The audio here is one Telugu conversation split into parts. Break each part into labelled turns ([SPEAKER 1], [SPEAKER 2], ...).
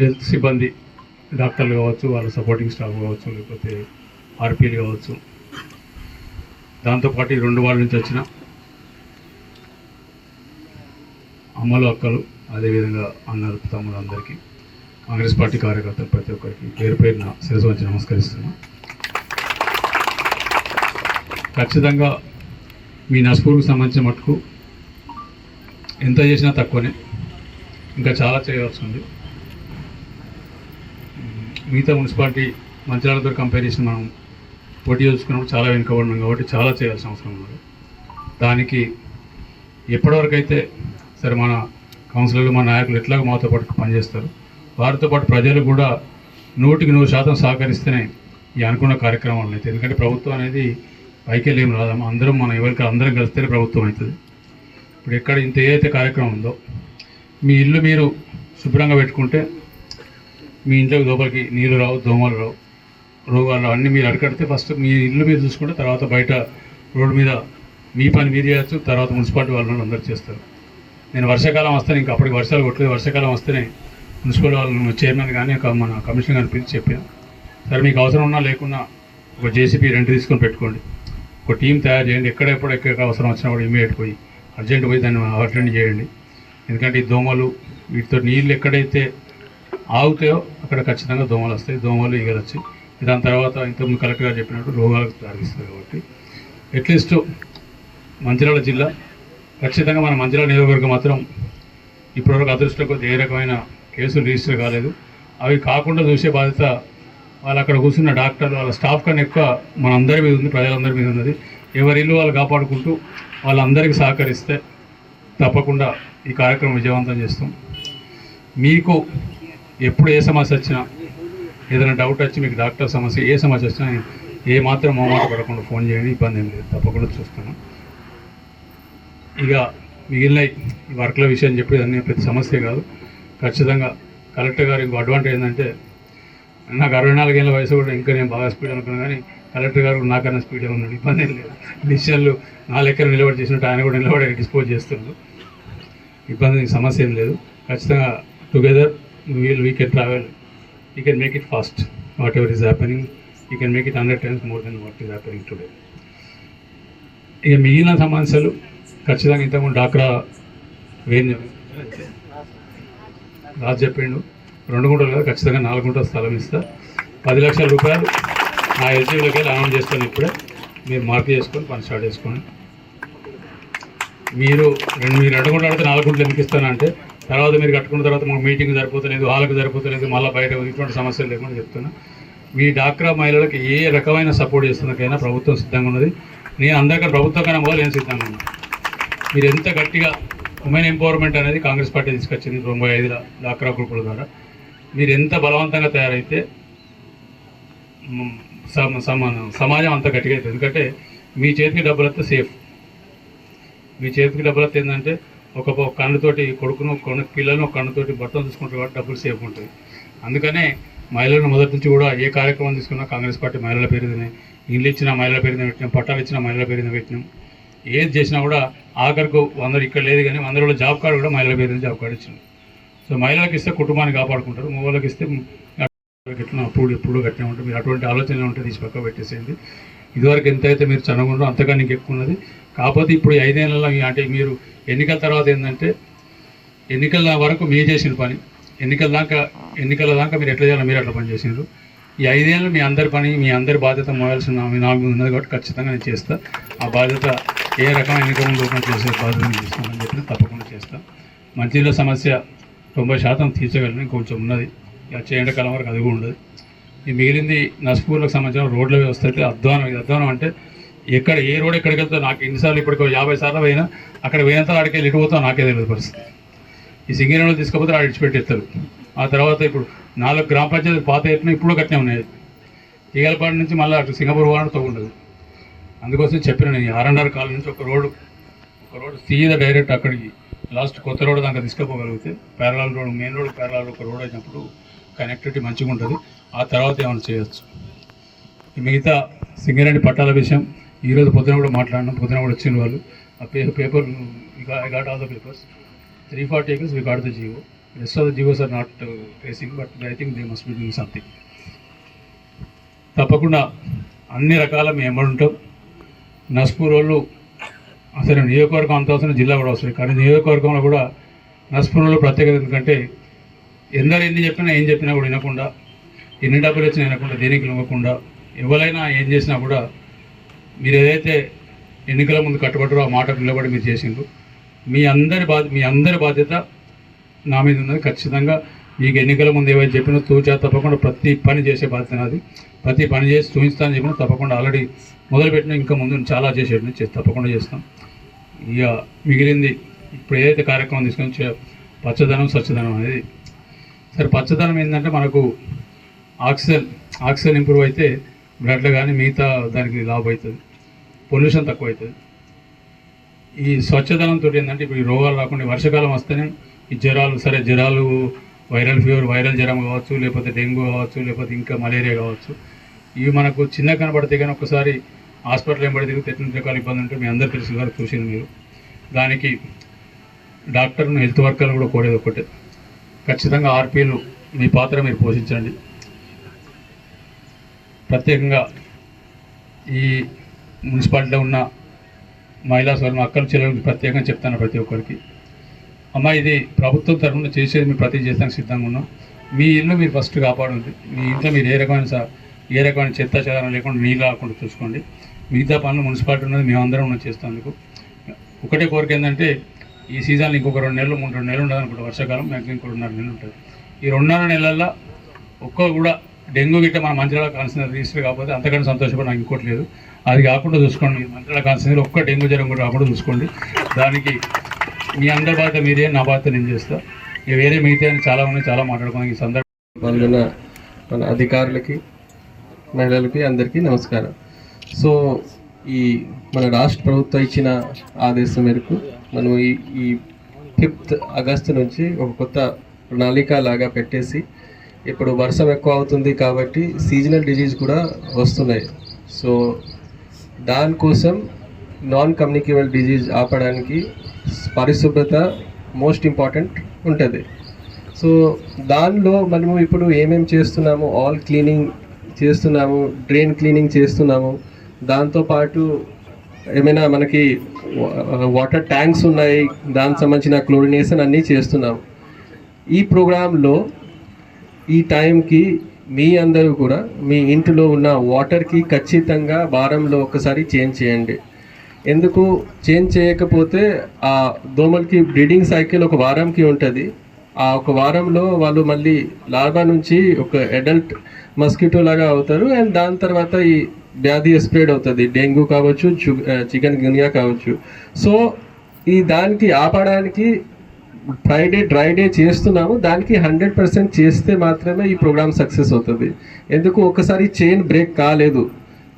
[SPEAKER 1] హెల్త్ సిబ్బంది డాక్టర్లు కావచ్చు వాళ్ళ సపోర్టింగ్ స్టాఫ్ కావచ్చు లేకపోతే ఆర్పీలు కావచ్చు. దాంతోపాటు ఈ రెండు వాళ్ళ నుంచి వచ్చిన అమ్మలు అక్కలు అదేవిధంగా అన్నలు తమ్ములందరికీ అందరికీ కాంగ్రెస్ పార్టీ కార్యకర్తలు ప్రతి ఒక్కరికి పేరు పేరున శిరసు వచ్చి నమస్కరిస్తున్నా. ఖచ్చితంగా మీ నస్పూర్కి సంబంధించిన మటుకు ఎంత చేసినా తక్కువనే. ఇంకా చాలా చేయవలసి ఉంది. మిగతా మున్సిపాలిటీ మంచిర్యాలతో కంపేర్ చేసి మనం పోటీ చూసుకున్నప్పుడు చాలా వెనుకబడినాం కాబట్టి చాలా చేయాల్సిన అవసరం ఉంది దానికి ఎప్పటివరకు అయితే సరే మన కౌన్సిలర్లు మన నాయకులు ఎట్లాగో మాతో పాటు పనిచేస్తారు. వారితో పాటు ప్రజలు కూడా నూటికి నూరు శాతం సహకరిస్తేనే ఈ అనుకున్న కార్యక్రమాలు అయితే. ఎందుకంటే ప్రభుత్వం అనేది వైకల్యం ఏం రాదమ్మా అందరం మనం ఎవరికి అందరం కలిస్తేనే ప్రభుత్వం అవుతుంది. ఇప్పుడు ఎక్కడ ఇంత ఏదైతే కార్యక్రమం ఉందో మీ ఇల్లు మీరు శుభ్రంగా పెట్టుకుంటే మీ ఇంట్లోకి లోపలికి నీళ్ళు రావు దోమలు రావు. రోగాలు అన్నీ మీరు అడకడితే ఫస్ట్ మీ ఇల్లు మీరు చూసుకుంటే తర్వాత బయట రోడ్డు మీద మీ పని మీరు చేయొచ్చు తర్వాత మున్సిపాలిటీ వాళ్ళు అందరూ చేస్తారు. నేను వర్షాకాలం వస్తాను ఇంకా అప్పటికి వర్షాలు కొట్టలేదు. వర్షాకాలం వస్తేనే మున్సిపల్ వాళ్ళు చైర్మన్ కానీ ఒక మన కమిషనర్ గారిని పిలిచి చెప్పాను. సరే మీకు అవసరం ఉన్నా లేకున్నా ఒక జేసీబీ రెంట్ తీసుకొని పెట్టుకోండి. ఒక టీం తయారు చేయండి. ఎక్కడెప్పుడు ఎక్కడ అవసరం వచ్చినా కూడా ఇమీడియట్ పోయి అర్జెంట్ పోయి దాన్ని అటెండ్ చేయండి. ఎందుకంటే ఈ దోమలు వీటితో నీళ్ళు ఎక్కడైతే ఆగుతాయో అక్కడ ఖచ్చితంగా దోమలు వస్తాయి. దోమలు ఈగలు దాని తర్వాత ఇంతకుముందు కలెక్టర్ చెప్పినట్టు రోగాలకు దారిస్తుంది కాబట్టి. అట్లీస్ట్ మంచిర్యాల జిల్లా ఖచ్చితంగా మన మంచిర్యాల నియోజకవర్గం మాత్రం ఇప్పటివరకు అదృష్టం కొద్ది ఏ రకమైన కేసులు రిజిస్టర్ కాలేదు. అవి కాకుండా చూసే బాధ్యత వాళ్ళు అక్కడ కూర్చున్న డాక్టర్లు వాళ్ళ స్టాఫ్ కన్నా ఎక్కువ మనందరి మీద ఉంది ప్రజలందరి మీద ఉన్నది. ఎవరి ఇల్లు వాళ్ళు కాపాడుకుంటూ వాళ్ళందరికీ సహకరిస్తే తప్పకుండా ఈ కార్యక్రమం విజయవంతం చేస్తాం. మీకు ఎప్పుడు ఏ సమస్య వచ్చినా ఏదైనా డౌట్ వచ్చి మీకు డాక్టర్ సమస్య ఏ సమస్య వచ్చినా ఏ మాత్రం మొహమాట పడకుండా ఫోన్ చేయండి ఇబ్బంది ఏం లేదు. తప్పకుండా చూస్తాను ఇక మిగిలిన ఈ వర్క్ల విషయం చెప్పేది ప్రతి సమస్య కాదు. ఖచ్చితంగా కలెక్టర్ గారు ఇంకో అడ్వాంటేజ్ ఏంటంటే నాకు అరవై నాలుగేళ్ళ వయసు కూడా ఇంకా నేను బాగా స్పీడ్ అనుకున్నాను కానీ కలెక్టర్ గారు నాకన్నా స్పీడ్గా ఉన్నాడు. ఇబ్బంది ఏం లేదు. డిసిషన్లు నా లెక్కన నిలబడి చేసినట్టు ఆయన కూడా నిలబడి డిస్పోజ్ చేస్తున్నాడు. ఇబ్బంది సమస్య ఏం లేదు. ఖచ్చితంగా together we'll we can travel we can make it fast. What is is happening can make make it hundred times more what what is today. Today ఇక మిగిలిన సమస్యలు ఖచ్చితంగా ఇంతకుముందు డాక్రా వేణు రాజు చెప్పిండు. రెండు గుంటలు కదా ఖచ్చితంగా నాలుగు గుంటల స్థలం ఇస్తా. పది లక్షల రూపాయలు నా ఎల్జీలోకి వెళ్ళి అనౌన్స్ చేస్తాను ఇప్పుడే. మీరు మార్క్ చేసుకొని పని స్టార్ట్ చేసుకోండి మీరు రెండు మీరు రెండు గుంటలు అడిగితే నాలుగు గుంటలు ఎందుకు ఇస్తానంటే తర్వాత మీరు కట్టుకున్న తర్వాత మాకు మీటింగ్ సరిపోతలేదు హాల్కి సరిపోతలేదు మళ్ళీ బయట ఇటువంటి సమస్యలు లేకుండా చెప్తున్నా. మీ డాక్రా మహిళలకు ఏ రకమైన సపోర్ట్ చేస్తున్నకైనా ప్రభుత్వం సిద్ధంగా ఉన్నది. నేను అందరికీ ప్రభుత్వం కన్నా మొదలు నేను సిద్ధంగా ఉన్నాను మీరు ఎంత గట్టిగా ఉమెన్ ఎంపవర్మెంట్ అనేది కాంగ్రెస్ పార్టీ తీసుకొచ్చింది తొంభై ఐదుల డాక్రా గ్రూపుల ద్వారా. మీరు ఎంత బలవంతంగా తయారైతే సమాజం అంత గట్టిగా అవుతుంది. ఎందుకంటే మీ చేతికి డబ్బులు వస్తే సేఫ్. మీ చేతికి డబ్బులు వస్తే ఏంటంటే ఒక కన్నుతోటి కొడుకును కొను పిల్లలను కన్నుతోటి భర్తను తీసుకుంటారు కాబట్టి డబ్బులు సేఫ్ ఉంటుంది. అందుకనే మహిళలను మొదటి నుంచి కూడా ఏ కార్యక్రమం తీసుకున్నా కాంగ్రెస్ పార్టీ మహిళల పేరుదని మీద ఇల్లు ఇచ్చిన మహిళల పేరున పెట్టినాం పట్టాలు ఇచ్చిన మహిళల పేరున పెట్టినాం. ఏది చేసినా కూడా ఆఖరికి వందరు ఇక్కడ లేదు కానీ వందలో జాబ్ కార్డు కూడా మహిళల పేరుని జాబ్ కార్డు ఇచ్చింది. సో మహిళలకు ఇస్తే కుటుంబాన్ని కాపాడుకుంటారు మగవాళ్ళకి ఇస్తే ఎట్లా అప్పుడు ఎప్పుడు కట్టినా ఉంటుంది మీరు అటువంటి ఆలోచన ఉంటే తీసి పక్క పెట్టేసేయండి. ఇదివరకు ఎంత అయితే మీరు చనగుండో అంతగా నీకు ఎక్కువ ఉన్నది. కాకపోతే ఇప్పుడు ఈ ఐదేళ్ళలో అంటే మీరు ఎన్నికల తర్వాత ఏంటంటే ఎన్నికల వరకు మీరు చేసిన పని ఎన్నికల దాకా ఎన్నికల దాకా మీరు ఎట్లా చేయాలో మీరు అట్లా పని చేసినారు ఈ ఐదేళ్ళు మీ అందరి పని మీ అందరి బాధ్యత మోయాల్సిన మీ నాకు ఉన్నది కాబట్టి ఖచ్చితంగా నేను చేస్తా. ఆ బాధ్యత ఏ రకమైన ఎన్నికల రూపం చేసే బాధ్యత నేను తీసుకోమని చెప్పి తప్పకుండా చేస్తా. మంచినీళ్ళ సమస్య తొంభై శాతం తీర్చగలను కొంచెం ఉన్నది. ఇక చేయండి కాలం వరకు అది కూడా ఉండదు. ఈ మిగిలింది నస్పూర్లకు సంబంధించిన రోడ్ల వ్యవస్థ అయితే అధ్వానం ఇది అధ్వానం అంటే ఎక్కడ ఏ రోడ్ ఎక్కడికి వెళ్తా నాకు ఎన్నిసార్లు ఇప్పటికో యాభై సార్లు పోయినా అక్కడ పోయినంత అక్కడికి వెళ్ళి ఇటు నాకే తెలియదు పరిస్థితి. ఈ సింగరేణులు తీసుకపోతే ఆడ ఇడిచిపెట్టేస్తారు. ఆ తర్వాత ఇప్పుడు నాలుగు గ్రామ పంచాయతీ పాత ఎట్టిన ఇప్పుడు కట్టినే ఉన్నాయి. తీగలపాడు నుంచి మళ్ళీ అటు సింగపూర్ పోవడం తగ్గుండదు అందుకోసం చెప్పిన నేను ఆర్ఎన్ఆర్ కాలనీ నుంచి ఒక రోడ్డు ఒక రోడ్డు సీదా డైరెక్ట్ అక్కడికి లాస్ట్ కొత్త రోడ్డు దాకా తీసుకుపోగలిగితే parallel road main road parallel ఒక రోడ్ అయినప్పుడు కనెక్టివిటీ మంచిగా ఉంటుంది ఆ తర్వాత ఏమైనా చేయొచ్చు. ఈ మిగతా సింగరేణి పట్టాల విషయం ఈరోజు పొద్దున కూడా మాట్లాడినాం. పొద్దున కూడా వచ్చిన వాళ్ళు. ఆ pay paper got all the papers three forty acres we got the GO rest of the GOs are not facing but I think they must be doing something తప్పకుండా అన్ని రకాల మేము ఎమ్మడుంటాం నస్పూర్ వాళ్ళు అసలు నియోజకవర్గం అంత అవసరం జిల్లా కూడా వస్తుంది కానీ నియోజకవర్గంలో కూడా నస్పూర్ వాళ్ళు ప్రత్యేకత ఎందుకంటే ఎందరు ఎన్ని చెప్పినా ఏం చెప్పినా కూడా వినకుండా ఎన్ని డబ్బులు వచ్చినా వినకుండా దేనికి లొంగకుండా ఎవరైనా ఏం చేసినా కూడా మీరు ఏదైతే ఎన్నికల ముందు కట్టుబడ్డారో ఆ మాటకు నిలబడి మీరు చేసిండ్రు. మీ అందరి బాధ్యత మీ అందరి బాధ్యత నా మీద ఉన్నది. ఖచ్చితంగా మీకు ఎన్నికల ముందు ఏవైతే చెప్పినా తూచా తప్పకుండా ప్రతి పని చేసే బాధ్యత నాది. ప్రతి పని చేసి చూపిస్తానని చెప్పిన తప్పకుండా ఆల్రెడీ మొదలుపెట్టిన ఇంకా ముందు చాలా చేసేటప్పుడు చేసి తప్పకుండా చేస్తాం. ఇక మిగిలింది ఇప్పుడు ఏదైతే కార్యక్రమం తీసుకొని పచ్చదనం స్వచ్ఛదనం అనేది. సరే పచ్చదనం ఏంటంటే మనకు ఆక్సిజన్ ఆక్సిజన్ ఇంప్రూవ్ అయితే బ్లడ్లో కానీ మిగతా దానికి లాభ అవుతుంది. పొల్యూషన్ తక్కువ అవుతుంది ఈ స్వచ్ఛదనంతో ఏంటంటే ఇప్పుడు ఈ రోగాలు రాకుండా వర్షాకాలం వస్తేనే ఈ జ్వరాలు సరే జ్వరాలు వైరల్ ఫీవర్ వైరల్ జ్వరం కావచ్చు లేకపోతే డెంగ్యూ కావచ్చు లేకపోతే ఇంకా మలేరియా కావచ్చు. ఇవి మనకు చిన్న కనబడితే కానీ ఒకసారి హాస్పిటల్ ఏం పడితే తిరిగితే రకాల ఇబ్బంది ఉంటే మీ అందరు తెలిసిన వరకు చూసింది మీరు. దానికి డాక్టర్ను హెల్త్ వర్కర్లు కూడా కోరేది ఒకటే ఖచ్చితంగా ఆర్పీలు మీ పాత్ర మీరు పోషించండి. ప్రత్యేకంగా ఈ మున్సిపాలిటీలో ఉన్న మహిళా సోదరు అక్కల చెల్లెలకు ప్రత్యేకంగా చెప్తాను ప్రతి ఒక్కరికి. అమ్మ ఇది ప్రభుత్వం తరఫున చేసేది మీరు ప్రతి చేస్తానికి సిద్ధంగా ఉన్నాం. మీ ఇల్లు మీరు ఫస్ట్ కాపాడండి. మీ ఇంట్లో మీరు ఏ రకమైన ఏ రకమైన చెత్త చెదారం లేకుండా నీళ్ళు రాకుండా చూసుకోండి. మిగతా పనులు మున్సిపాలిటీ ఉన్నది మేమందరం ఉన్నది చేస్తాందుకు. ఒకటే కోరిక ఏంటంటే ఈ సీజన్లో ఇంకొక రెండు నెలలు మూడు రెండు నెలలు ఉండదు అనుకుంటా వర్షాకాలం మ్యాక్సిమం ఇంకో రెండున్నర నెలలు ఉంటుంది. ఈ రెండున్నర నెలల్లో ఒక్క కూడా డెంగ్యూ గిట్ట మన మంచిర్యాల కాన్సిన రిజిస్టర్ కాకపోతే అంతకంటే సంతోషపడి నాకు ఇంకోటి లేదు. అది కాకుండా చూసుకోండి మీరు కాన్సర్ ఒక్క డెంగ్యూ జ్వరం కూడా కాకుండా చూసుకోండి. దానికి మీ అందరి బాధ మీదే నా బాధ నేను చేస్తా. ఇక వేరే మిగతా చాలా ఉన్నాయి చాలా మాట్లాడుకున్నాం. ఈ సందర్భం
[SPEAKER 2] మన అధికారులకి మహిళలకి అందరికీ నమస్కారం. సో ఈ మన రాష్ట్ర ప్రభుత్వం ఇచ్చిన ఆదేశం మేరకు మనం ఈ ఈ ఫిఫ్త్ ఆగస్టు నుంచి ఒక కొత్త ప్రణాళిక లాగా పెట్టేసి ఇప్పుడు వర్షం ఎక్కువ అవుతుంది కాబట్టి సీజనల్ డిజీజ్ కూడా వస్తున్నాయి. సో దానికోసం నాన్ కమ్యూనికేబుల్ డిజీజ్ ఆపడానికి పరిశుభ్రత మోస్ట్ ఇంపార్టెంట్ ఉంటుంది. సో దానిలో మనము ఇప్పుడు ఏమేమి చేస్తున్నాము ఆల్ క్లీనింగ్ చేస్తున్నాము డ్రైన్ క్లీనింగ్ చేస్తున్నాము దాంతోపాటు ఏమైనా మనకి వాటర్ ట్యాంక్స్ ఉన్నాయి దానికి సంబంధించిన క్లోరినేషన్ అన్నీ చేస్తున్నాము. ఈ ప్రోగ్రాంలో ఈ టైంకి మీ అందరూ కూడా మీ ఇంటిలో ఉన్న వాటర్కి ఖచ్చితంగా వారంలో ఒకసారి చేంజ్ చేయండి. ఎందుకు? చేంజ్ చేయకపోతే ఆ దోమలకి బ్రీడింగ్ సైకిల్ ఒక వారంకి ఉంటుంది. ఆ ఒక వారంలో వాళ్ళు మళ్ళీ లార్వా నుంచి ఒక అడల్ట్ మస్కిటో లాగా అవుతారు. అండ్ దాని తర్వాత ఈ వ్యాధి స్ప్రెడ్ అవుతుంది. డెంగ్యూ కావచ్చు చికెన్ గునియా కావచ్చు. సో ఈ దానికి ఆపడానికి ఫ్రైడే డ్రై డే చేస్తున్నాము. దానికి హండ్రెడ్ పర్సెంట్ చేస్తే మాత్రమే ఈ ప్రోగ్రామ్ సక్సెస్ అవుతుంది. ఎందుకు? ఒకసారి చైన్ బ్రేక్ కాలేదు.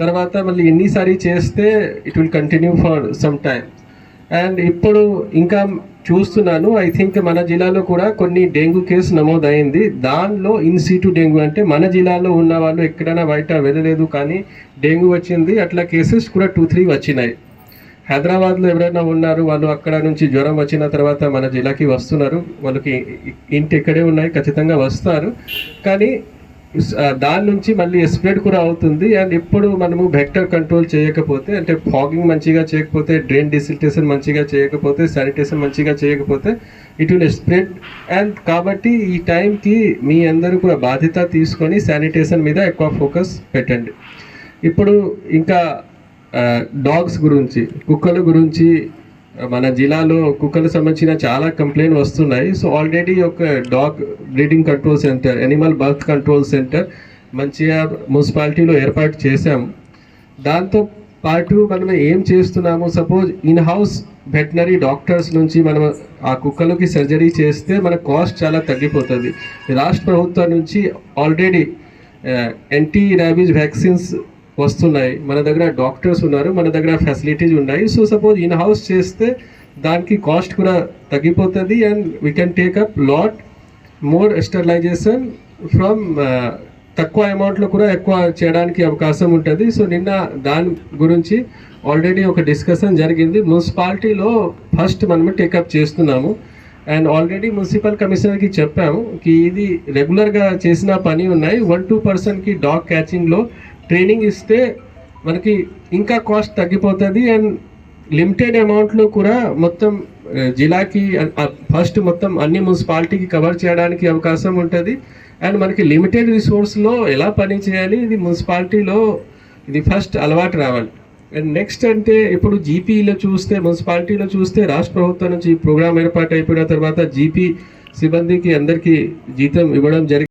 [SPEAKER 2] తర్వాత మళ్ళీ ఎన్నిసారి చేస్తే it will continue for some time and ఇప్పుడు ఇంకా చూస్తున్నాను. ఐ థింక్ మన జిల్లాలో కూడా కొన్ని డెంగ్యూ కేసు నమోదైంది. దానిలో ఇన్సిటు డెంగ్యూ అంటే మన జిల్లాలో ఉన్న వాళ్ళు ఎక్కడైనా బయట వెళ్ళలేదు కానీ డెంగ్యూ వచ్చింది. అట్లా కేసెస్ కూడా టూ త్రీ వచ్చినాయి. హైదరాబాద్లో ఎవరైనా ఉన్నారు వాళ్ళు అక్కడ నుంచి జ్వరం వచ్చిన తర్వాత మన జిల్లాకి వస్తున్నారు. వాళ్ళకి ఇంటి ఇక్కడే ఉన్నాయి ఖచ్చితంగా వస్తారు. కానీ దాని నుంచి మళ్ళీ స్ప్రెడ్ కూడా అవుతుంది. అండ్ ఇప్పుడు మనము వెక్టర్ కంట్రోల్ చేయకపోతే అంటే ఫాగింగ్ మంచిగా చేయకపోతే డ్రైన్ డిసిల్టేషన్ మంచిగా చేయకపోతే శానిటేషన్ మంచిగా చేయకపోతే ఇట్ విల్ స్ప్రెడ్ అండ్ కాబట్టి ఈ టైంకి మీ అందరూ కూడా బాధ్యత తీసుకొని శానిటేషన్ మీద ఎక్కువ ఫోకస్ పెట్టండి. ఇప్పుడు ఇంకా డాగ్స్ గురించి కుక్కల గురించి మన జిల్లాలో కుక్కలకు సంబంధించిన చాలా కంప్లైంట్ వస్తున్నాయి. సో ఆల్రెడీ ఒక dog breeding control centre animal birth control centre మంచిగా మున్సిపాలిటీలో ఏర్పాటు చేశాము దాంతో పాటు మనం ఏం చేస్తున్నాము? Suppose in house veterinary doctors నుంచి మనం ఆ కుక్కలకి సర్జరీ చేస్తే మన కాస్ట్ చాలా తగ్గిపోతుంది. రాష్ట్ర ప్రభుత్వం నుంచి ఆల్రెడీ యాంటీ ర్యాబీస్ వ్యాక్సిన్స్ వస్తున్నాయి. మన దగ్గర డాక్టర్స్ ఉన్నారు మన దగ్గర ఫెసిలిటీస్ ఉన్నాయి. సో సపోజ్ ఇన్ హౌస్ చేస్తే దానికి కాస్ట్ కూడా తగ్గిపోతుంది and we can take up lot more sterilisation from తక్కువ అమౌంట్లో కూడా ఎక్కువ చేయడానికి అవకాశం ఉంటుంది. సో నిన్న దాని గురించి ఆల్రెడీ ఒక డిస్కషన్ జరిగింది. మున్సిపాలిటీలో ఫస్ట్ మనము టేకప్ చేస్తున్నాము. అండ్ ఆల్రెడీ మున్సిపల్ కమిషనర్కి చెప్పాము కి ఇది రెగ్యులర్గా చేసిన పని ఉన్నాయి. వన్ టూ పర్సన్కి డాగ్ క్యాచింగ్లో ట్రైనింగ్ ఇస్తే మనకి ఇంకా కాస్ట్ తగ్గిపోతుంది అండ్ లిమిటెడ్ అమౌంట్లో కూడా మొత్తం జిల్లాకి ఫస్ట్ మొత్తం అన్ని మున్సిపాలిటీకి కవర్ చేయడానికి అవకాశం ఉంటుంది. అండ్ మనకి లిమిటెడ్ రిసోర్స్లో ఎలా పని చేయాలి ఇది మున్సిపాలిటీలో ఇది ఫస్ట్ అలవాటు రావాలి. అండ్ నెక్స్ట్ అంటే ఇప్పుడు జీపీలో చూస్తే మున్సిపాలిటీలో చూస్తే రాష్ట్ర ప్రభుత్వం నుంచి ప్రోగ్రాం ప్రోగ్రామ్ ఏర్పాటు అయిపోయిన తర్వాత జీపీ సిబ్బందికి అందరికీ జీతం ఇవ్వడం జరిగింది